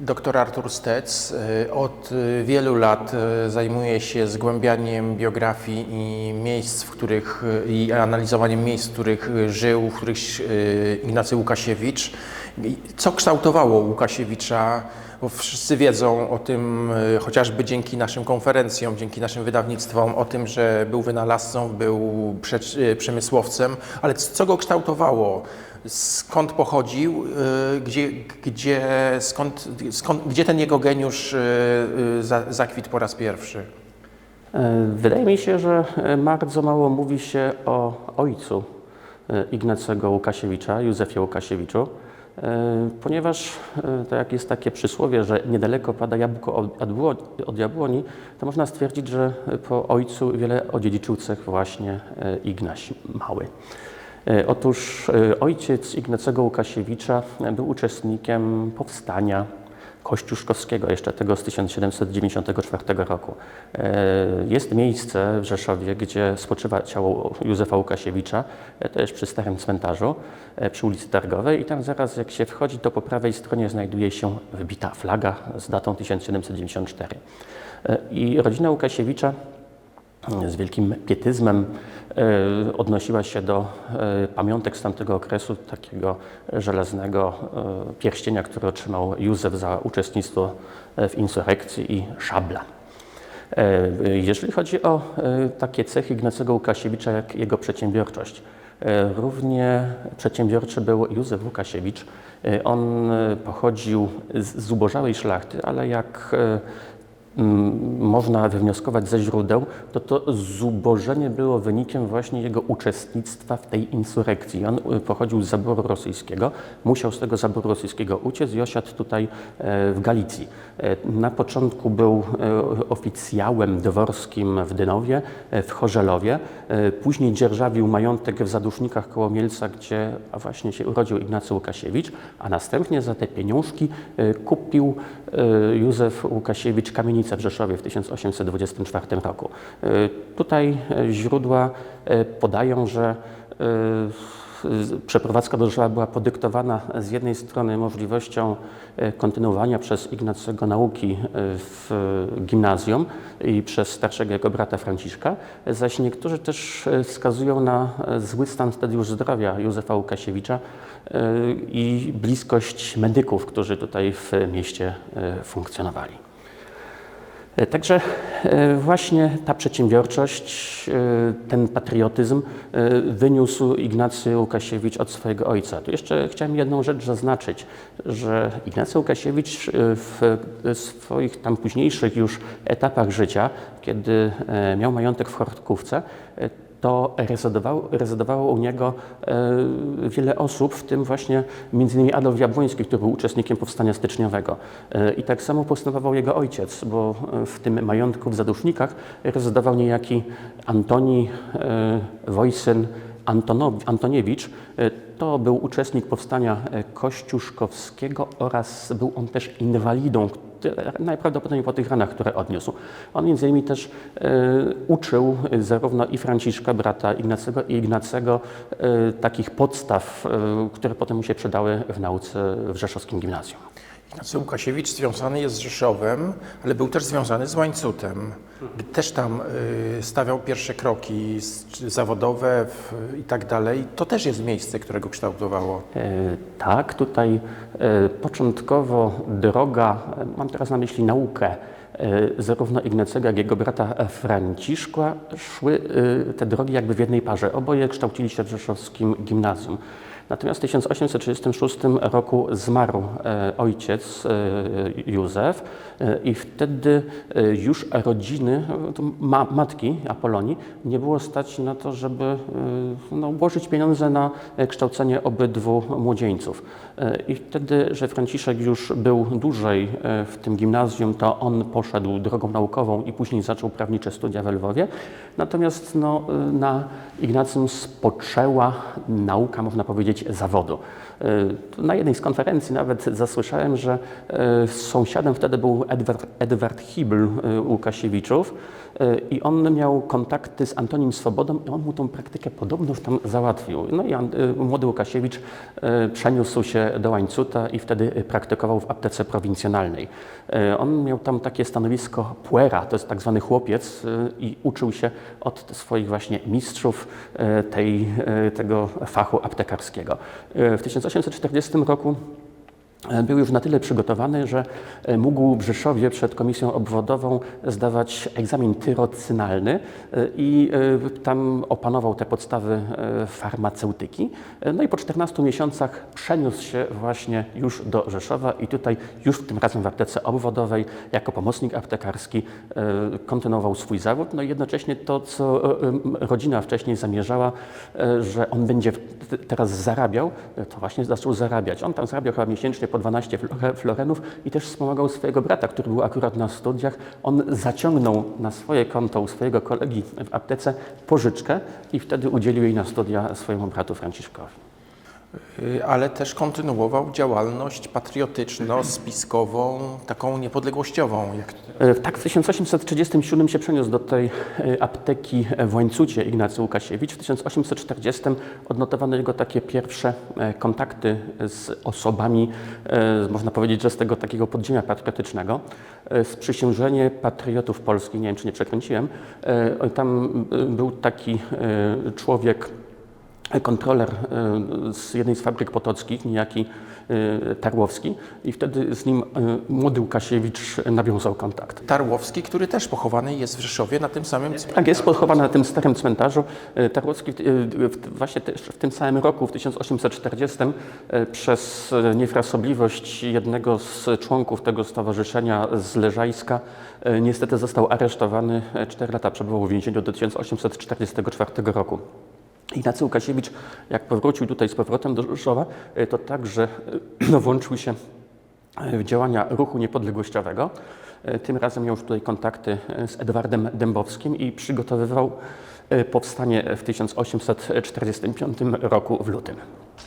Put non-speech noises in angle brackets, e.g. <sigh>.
Doktor Artur Stec y, od y, wielu lat y, zajmuje się zgłębianiem biografii i miejsc, w których i analizowaniem miejsc, w których żył, w których Ignacy Łukasiewicz. Co kształtowało Łukasiewicza? Bo wszyscy wiedzą o tym, chociażby dzięki naszym konferencjom, dzięki naszym wydawnictwom, o tym, że był wynalazcą, był prze- przemysłowcem, ale co go kształtowało? Skąd pochodził, y, gdzie, gdzie, skąd, skąd, gdzie ten jego geniusz y, y, za- zakwitł po raz pierwszy? E, Wydaje mi się, że e, bardzo mało mówi się o ojcu e, Ignacego Łukasiewicza, Józefie Łukasiewiczu, ponieważ tak jak jest takie przysłowie, że niedaleko pada jabłko od, jabłoni, to można stwierdzić, że po ojcu wiele odziedziczył cech właśnie Ignaś Mały. E, Otóż e, ojciec Ignacego Łukasiewicza e, był uczestnikiem powstania Kościuszkowskiego, jeszcze tego z 1794 roku. Jest miejsce w Rzeszowie, gdzie spoczywa ciało Józefa Łukasiewicza, jest przy Starym Cmentarzu, przy ulicy Targowej i tam zaraz jak się wchodzi, to po prawej stronie znajduje się wybita flaga z datą 1794. E, I rodzina Łukasiewicza z wielkim pietyzmem e, odnosiła się do e, pamiątek z tamtego okresu, takiego żelaznego e, pierścienia, który otrzymał Józef za uczestnictwo w insurrekcji i szabla. Jeżeli chodzi o takie cechy Ignacego Łukasiewicza, jak jego przedsiębiorczość, równie przedsiębiorczy był Józef Łukasiewicz. On pochodził z zubożałej szlachty, ale jak można wywnioskować ze źródeł, to to zubożenie było wynikiem właśnie jego uczestnictwa w tej insurrekcji. On y, pochodził z zaboru rosyjskiego, musiał z tego zaboru rosyjskiego uciec i osiadł tutaj e, w Galicji. E, Na początku był e, oficjałem dworskim w Dynowie, w Chorzelowie, później dzierżawił majątek w Zadusznikach koło Mielca, gdzie właśnie się urodził Ignacy Łukasiewicz, a następnie za te pieniążki kupił Józef Łukasiewicz kamienicę w Rzeszowie w 1824 roku. E, Tutaj e, źródła e, podają, że Przeprowadzka do Rzeszowa była podyktowana z jednej strony możliwością kontynuowania przez Ignacego nauki w gimnazjum i przez starszego jego brata Franciszka, zaś niektórzy też wskazują na zły stan wtedy już zdrowia Józefa Łukasiewicza i bliskość medyków, którzy tutaj w mieście funkcjonowali. E, Także e, właśnie ta przedsiębiorczość, e, ten patriotyzm wyniósł Ignacy Łukasiewicz od swojego ojca. Tu jeszcze chciałem jedną rzecz zaznaczyć, że Ignacy Łukasiewicz w swoich tam późniejszych już etapach życia, kiedy miał majątek w Chortkówce, to rezydowało, rezydowało u niego e, wiele osób, w tym właśnie m.in. Adolf Jabłoński, który był uczestnikiem powstania styczniowego. E, I tak samo postępował jego ojciec, bo e, w tym majątku w Zadusznikach rezydował niejaki Antoni e, Wojsyn Antoniewicz. E, To był uczestnik powstania e, kościuszkowskiego oraz był on też inwalidą, najprawdopodobniej po tych ranach, które odniósł. On między innymi też e, uczył zarówno i Franciszka, brata Ignacego, i Ignacego takich podstaw, które potem mu się przydały w nauce w Rzeszowskim Gimnazjum. Ignacy Łukasiewicz związany jest z Rzeszowem, ale był też związany z Łańcutem. Też tam y, stawiał pierwsze kroki zawodowe i tak dalej. To też jest miejsce, które go kształtowało. E, Tak, tutaj e, początkowo droga, e, mam teraz na myśli naukę, zarówno Ignacego, jak i jego brata Franciszka szły te drogi jakby w jednej parze. Oboje kształcili się w rzeszowskim gimnazjum. Natomiast w 1836 roku zmarł e, ojciec e, Józef e, i wtedy już rodziny, matki Apolonii, nie było stać na to, żeby no, pieniądze na kształcenie obydwu młodzieńców. I wtedy, że Franciszek już był dłużej w tym gimnazjum, to on poszedł drogą naukową i później zaczął prawnicze studia w Lwowie. Natomiast no, e, na Ignacym spoczęła nauka, można powiedzieć, zawodu. E, Na jednej z konferencji nawet zasłyszałem, że e, sąsiadem wtedy był Edward, Edward Hibel e, Łukasiewiczów i on miał kontakty z Antonim Swobodą i on mu tą praktykę podobnoż tam załatwił. No i młody Łukasiewicz przeniósł się do Łańcuta i wtedy praktykował w aptece prowincjonalnej. On miał tam takie stanowisko puera, to jest tak zwany chłopiec i uczył się od swoich właśnie mistrzów tej, tego fachu aptekarskiego. W 1840 roku był już na tyle przygotowany, że e, mógł w Rzeszowie przed komisją obwodową zdawać egzamin tyrocynalny e, i e, tam opanował te podstawy e, farmaceutyki. E, No i po 14 miesiącach przeniósł się właśnie już do Rzeszowa i tutaj już tym razem w aptece obwodowej jako pomocnik aptekarski e, kontynuował swój zawód. No i jednocześnie to, co e, rodzina wcześniej zamierzała, e, że on będzie teraz zarabiał, e, to właśnie zaczął zarabiać. On tam zarabiał chyba miesięcznie po 12 flore- florenów i też wspomagał swojego brata, który był akurat na studiach. On zaciągnął na swoje konto u swojego kolegi w aptece pożyczkę i wtedy udzielił jej na studia swojemu bratu Franciszkowi. Y, ale też kontynuował działalność patriotyczno-spiskową, taką niepodległościową. Jak E, Tak, w 1837 się przeniósł do tej e, apteki w Łańcucie Ignacy Łukasiewicz. W 1840 odnotowano jego takie pierwsze e, kontakty z osobami, e, można powiedzieć, że z tego takiego podziemia patriotycznego. E, Sprzysiężenie patriotów polskich, nie wiem czy nie przekręciłem, e, tam e, był taki e, człowiek, kontroler e, z jednej z fabryk potockich, niejaki e, Tarłowski i wtedy z nim e, młody Łukasiewicz nawiązał kontakt. Tarłowski, który też pochowany jest w Rzeszowie na tym samym Tak, jest pochowany na tym starym cmentarzu. Tarłowski właśnie też w tym samym roku, w 1840, e, przez niefrasobliwość jednego z członków tego stowarzyszenia z Leżajska, niestety został aresztowany. Cztery lata przebywał w więzieniu do 1844 roku. Ignacy Łukasiewicz, jak powrócił tutaj z powrotem do Rzeszowa, e, to także e, <clears throat> no, włączył się w działania ruchu niepodległościowego. E, Tym razem miał już tutaj kontakty e, z Edwardem Dębowskim i przygotowywał e, powstanie w 1845 roku w lutym.